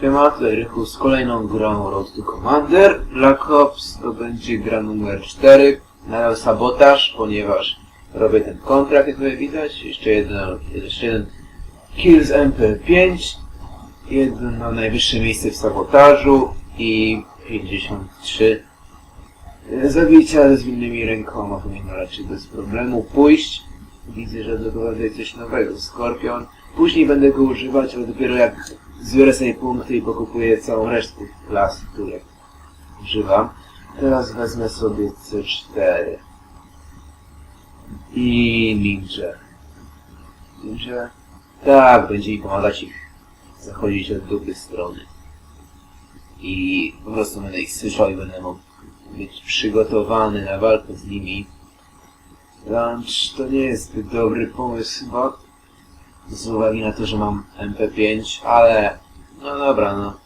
Tutaj Rychu z kolejną grą Road to Commander. Black Ops to będzie gra numer 4. Nadal sabotaż, ponieważ robię ten kontrakt, jak tutaj widać. Jeszcze jeden, jeszcze jeden kill z MP5. Jedno najwyższe miejsce w sabotażu i 53 zabicia, z innymi rękoma powinno raczej bez problemu pójść. Widzę, że doprowadzę coś nowego. Skorpion. Później będę go używać, ale dopiero jak zbiorę sobie punkty i pokupuję całą resztę klas, które używam. Teraz wezmę sobie C4. I Ninja. Ninja? Tak, będzie mi pomagać ich zachodzić od dupy strony. I po prostu będę ich słyszał i będę mógł być przygotowany na walkę z nimi. Lunch to nie jest dobry pomysł chyba. Z uwagi na to, że mam MP5, ale no dobra, no.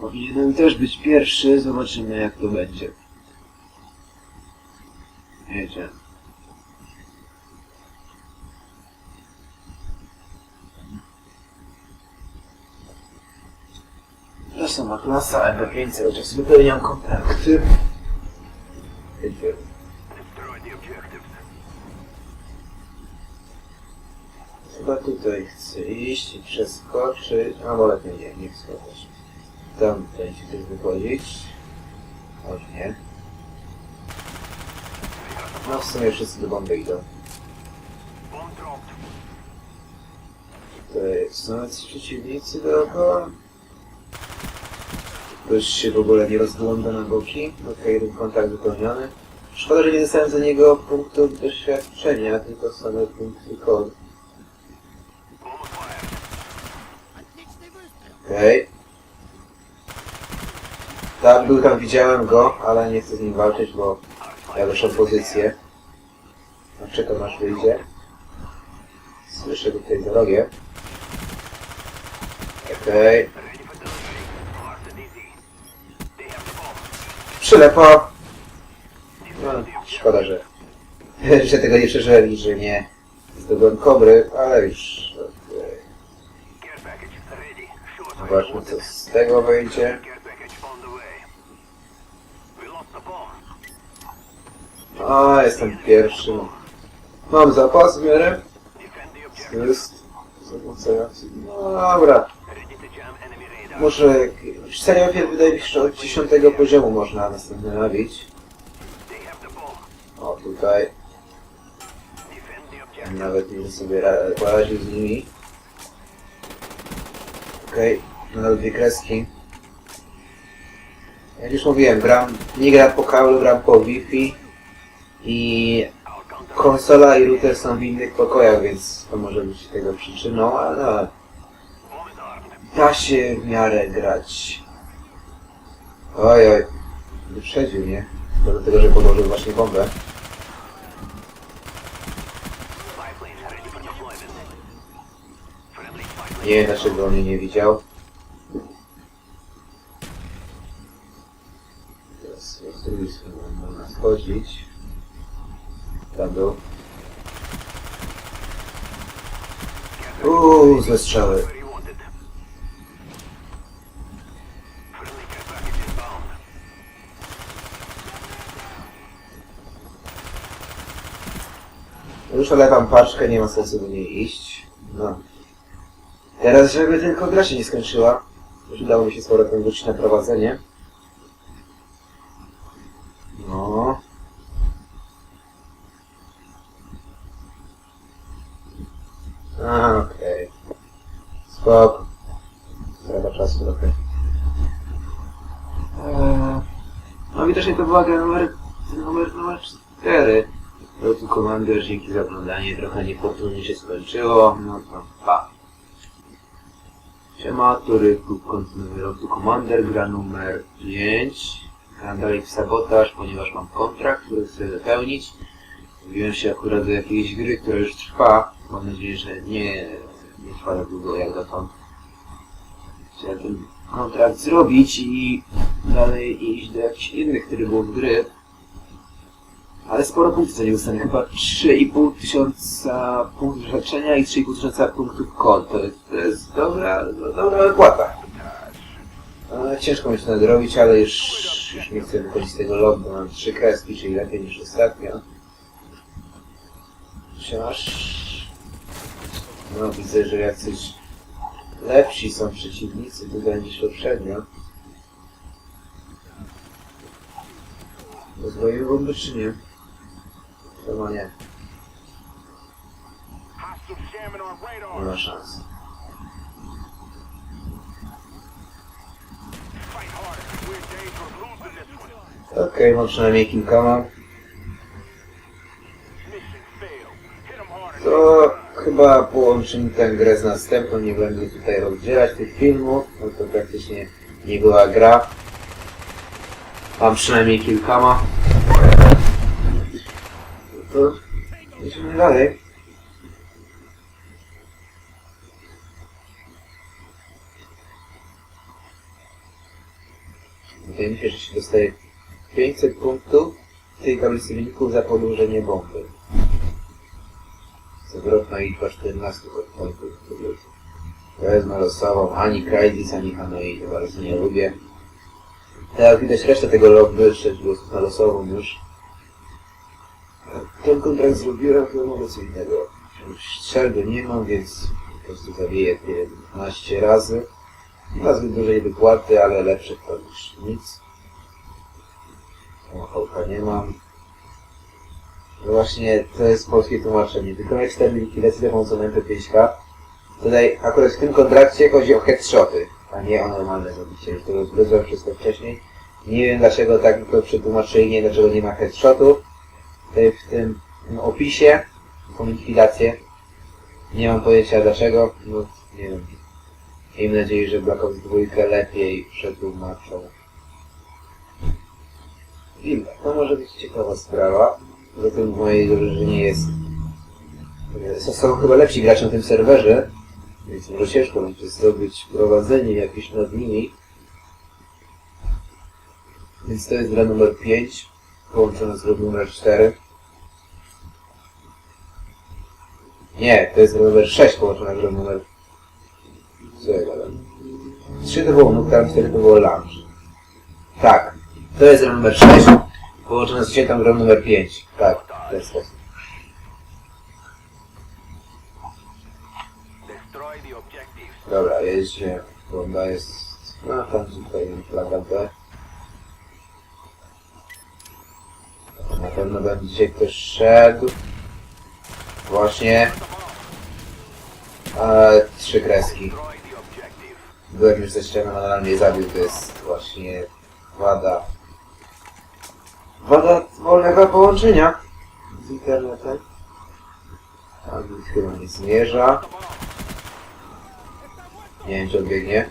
Powinienem też być pierwszy, zobaczymy jak to będzie. Jedzie. To sama klasa MP5 cały czas wypełniam kontakty. Tutaj chcę iść i przeskoczyć. A lepiej nie, nie wskoczyć. Tam będzie też wychodzić. Choć nie. No w sumie wszyscy do bomby idą. Tutaj są jacyś przeciwnicy dookoła. Ktoś się w ogóle nie rozgląda na boki. Okej, ten kontakt wypełniony. Szkoda, że nie dostałem za niego punktów doświadczenia, tylko same punkty kod. Okej. Tak, był tam, widziałem go, ale nie chcę z nim walczyć, bo ja lepszą pozycję. No, czekam aż wyjdzie. Słyszę go tutaj za rogiem. Okej. Przylepo! No, szkoda, że, że tego nie przeżyli, że nie zdobyłem kobry, ale już... Zobaczmy co z tego wyjdzie. A, jestem pierwszy. Mam zapas w miarę. Jest. Dobra. Może... Serio wydaje mi się, że od 10 poziomu można następnie nabić. O, tutaj. Nawet nie sobie ra- poradził z nimi. Okej, nadal dwie kreski. Jak już mówiłem, gram, nie gram po kablu, gram po Wi-Fi i konsola i router są w innych pokojach, więc to może być tego przyczyną, ale da się w miarę grać. Oj, oj, wyprzedził mnie, to do tego, że podłożył właśnie bombę. Nie wiem, dlaczego on mnie nie widział. Tam był. Uuu, złe strzały. Już olewam paczkę, nie ma sensu do niej iść. No. Teraz, żeby tylko gra się nie skończyła, już udało mi się z powrotem wrócić na prowadzenie. No. A, okej. Spoko. Trzeba czasu trochę. Eee, no widocznie to była gra numer, numer, numer 4. Rotu Commander, dzięki za oglądanie. Trochę niefortunnie się skończyło. No to pa. Siema, który klub kontynuuje Rotu Commander, gra numer 5. Gram dalej w sabotaż, ponieważ mam kontrakt, który chcę wypełnić. Mówiłem się akurat do jakiejś gry, która już trwa. Mam nadzieję, że nie, nie trwa tak długo jak dotąd. Chciałem ten kontrakt zrobić i dalej iść do jakichś innych trybów gry. Ale sporo punktów za nie dostanę. Chyba 3,5 tysiąca punktów doświadczenia i 3,5 tysiąca punktów kont. To to jest dobra, dobra wypłata. Ciężko mi to nadrobić, ale już, już nie chcę wychodzić z tego logu. Mam trzy kreski, czyli lepiej niż ostatnio. Wciąż... No widzę, że jacyś lepsi są przeciwnicy tutaj niż poprzednio. Rozwoju bomby czy nie? Chyba nie. Nie ma szans. Okej, mam przynajmniej kilkoma. To chyba połączymy tę grę z następną, nie będę tutaj rozdzielać tych filmów, no to praktycznie nie była gra. Mam przynajmniej kilkoma. To idziemy dalej. Wydaje mi się, że się dostaje 500 punktów w tej tablicy wyników za podłożenie bomby. Zwrotna liczba 14 punktów. Wezmę losową, ani Crysis, ani Hanoi, to bardzo nie lubię. Jak widać resztę tego lobby, 6 głosów na losową już. Ten kontrakt zrobiłem, to mogę co innego. Strzelby nie mam, więc po prostu zabiję te 12 razy. Ma zbyt dużej wypłaty, ale lepsze to niż nic. Hołka nie mam. No właśnie, to jest polskie tłumaczenie. Wykonać 4 likwidacje za pomocą MP5K. Tutaj akurat w tym kontrakcie chodzi o headshoty, a nie o normalne zabicie. Już to rozgryzłem wszystko wcześniej. Nie wiem dlaczego tak to przetłumaczyli, nie dlaczego nie ma headshotów. Tutaj w tym opisie są likwidacje. Nie mam pojęcia dlaczego, no nie wiem. Miejmy nadzieję, że Black Ops 2 lepiej przetłumaczą. Wilda, to może być ciekawa sprawa. Zatem w mojej drużynie jest... Są chyba lepsi gracze na tym serwerze, więc może ciężko będzie zdobyć prowadzenie jakieś nad nimi. Więc to jest gra numer 5, połączona z grą numer 4. Nie, to jest gra numer 6 połączona z grą numer... Co ja gadam? 3 to było Nuklear, 4 to było Lunch. Tak, to jest gra numer 6, połączona z siecią grą numer 5. Tak, w ten sposób. Dobra, jeźdźcie. Bomba jest... No, tam tutaj flaga B. Na pewno będzie ktoś szedł. Właśnie. E, trzy kreski. Byłem już ze ścianą, ale mnie zabił. To jest właśnie wada. Wada wolnego połączenia z internetem. Tam chyba nie zmierza. Nie wiem, czy odbiegnie.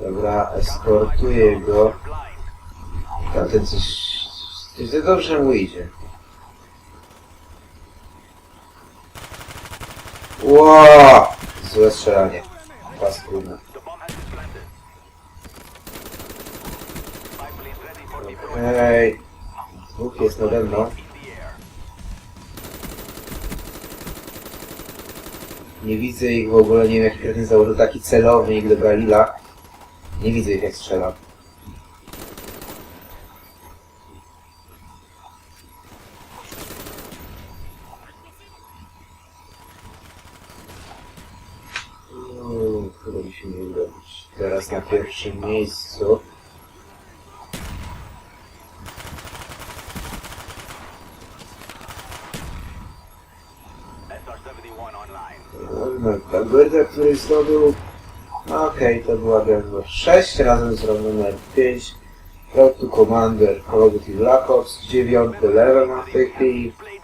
Dobra, eskortuję go. Blind. Tamten coś... Coś dobrze mu idzie. Ło! Złe strzelanie. Paskudne. Ej, dwóch jest nade mną. Nie widzę ich w ogóle, nie wiem jaki kretyn założył taki celownik do Galila. Nie widzę ich jak strzelam. Uuu, Chyba mi się nie uda teraz na pierwszym miejscu. SR-71 online. Ta Berda, który zdobył... Okej, to była numer 6 razem z numer 5. Road to Commander, Call of Duty Black Ops, 9 level ma w tej chwili. Displayed